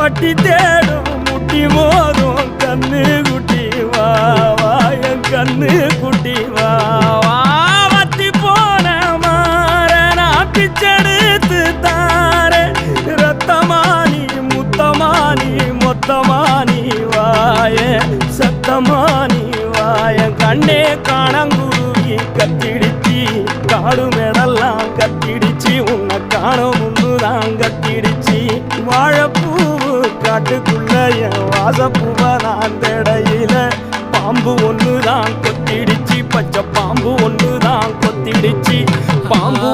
பட்டி தேடும் முட்டி மோதும். கண்ணு குட்டி வா என் கண்ணு குட்டி வாத்தி போன மாற நான் பிச்செடுத்து தார ரத்தமானி முத்தமானி மொத்தமானி வாய. சத்தமானி வாய. கண்ணே காணங்குருவி கத்திடிச்சி. காடு மேடெல்லாம் கத்திடிச்சு. உன்னை காணும் முன்னுதான் கத்திடி காட்டுக்குள்ள என் வாசப்பூவை நான் தடையில. பாம்பு ஒன்று தான் கொத்திடுச்சு பச்சை பாம்பு ஒன்று தான் கொத்திடுச்சு. பாம்பு